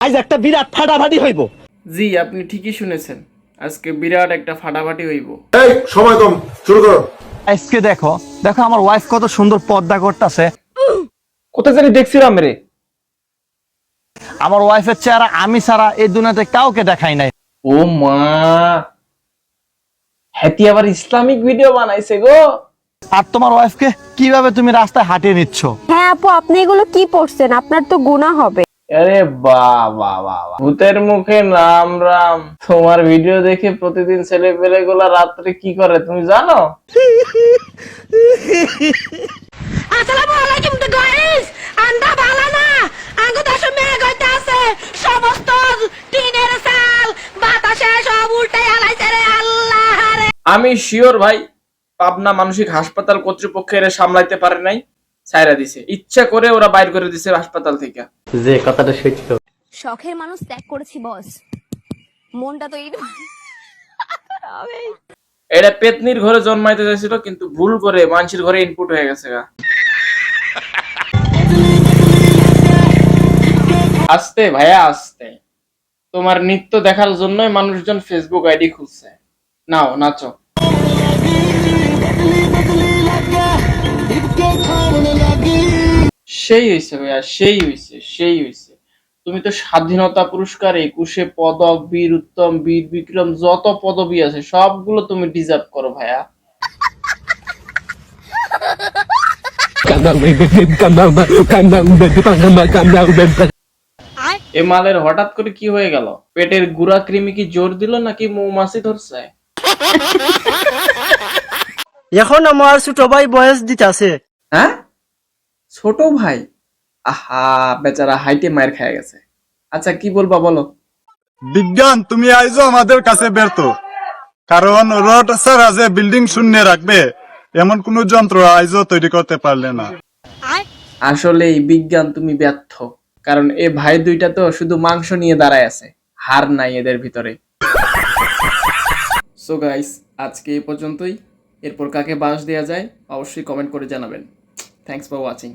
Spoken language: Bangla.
আজ একটা বিরাট ফাটাফাটি হইব। জি আপনি ঠিকই শুনেছেন। আজকে বিরাট একটা ফাটাফাটি হইব। এই সময় কম শুরু করো। আজকে দেখো দেখো আমার ওয়াইফ কত সুন্দর পর্দা করতেছে। কোথায় জানি দেখছিলাম রে। আমার ওয়াইফের চেহারা আমি ছাড়া এই দুনিয়াতে কাউকে দেখাই নাই। ও মা হ্যাতি আবার ইসলামিক ভিডিও বানাইছে গো। আর তোমার ওয়াইফকে কীভাবে তুমি রাস্তায় হাঁটিয়ে নিচ্ছ? হ্যাঁ আপু আপনি এগুলো কি পড়ছেন? আপনার তো গুণা হবে। আরে বাহ বাহ বাহ বাহ। ভূতের মুখে রাম রাম। তোমার ভিডিও দেখে প্রতিদিন ছেলে পেলে গুলা রাত্রে কি করে তুমি জানো? আসসালামু আলাইকুম তো গাইস আন্ডা ভালো না। আঙ্গু দেশে মেঘ হইতে আছে। সমস্ত টিনের চাল বাতাসে সব উল্টে আলাইছে রে আল্লাহ রে। আমি শিওর ভাই পাবনা মানসিক হাসপাতাল কর্তৃপক্ষের সামলাইতে পারে নাই। ছাইরা দিছে। ইচ্ছা করে ওরা বাইর করে দিছে হাসপাতাল থেকে। শখের মানুষ ত্যাগ করেছি বস। মনটা তো এই এটা পেতনির ঘরে জন্মাইতে চাইছিল কিন্তু ভুল করে মানুষের ঘরে ইনপুট হয়ে গেছে গা। আস্তে ভাইয়া আস্তে। তোমার নৃত্য দেখার জন্যই মানুষজন ফেসবুক আইডি খুঁজছে নাও নাচো। সেই হয়েছে ভাইয়া সেই হয়েছে সেই হয়েছে তুমি তো স্বাধীনতা পুরস্কার একুশে পদক বীর উত্তম বীর বিক্রম যত পদবি আছে সবগুলো তুমি ডিজার্ভ করো ভাইয়া। এ মালের হঠাৎ করে কি হয়ে গেল? পেটের গুড়া কৃমি কি জোর দিল নাকি মৌমাছি ধরছে? এখন আমার ছোট ভাই বয়স দিতেছে। হ্যাঁ? ছোট ভাই? আহা বেচারা হাইটে মায়ের খেয়ে গেছে। আচ্ছা কি বলবা বলো? বিজ্ঞান তুমি আইজো আমাদের কাছে ব্যর্থ। কারণ রড ছাড়া যে বিল্ডিং শূন্য রাখবে এমন কোন যন্ত্র আইজো তৈরি করতে পারলে না। আসলে এই বিজ্ঞান তুমি ব্যর্থ। কারণ এ ভাই দুইটা তো শুধু মাংস নিয়ে দাঁড়ায় আছে। হার নাই এদের ভিতরে। সো গাইস আজকে এই পর্যন্তই। এরপর কাকে বাস দেওয়া যায় অবশ্যই কমেন্ট করে জানাবেন। Thanks for watching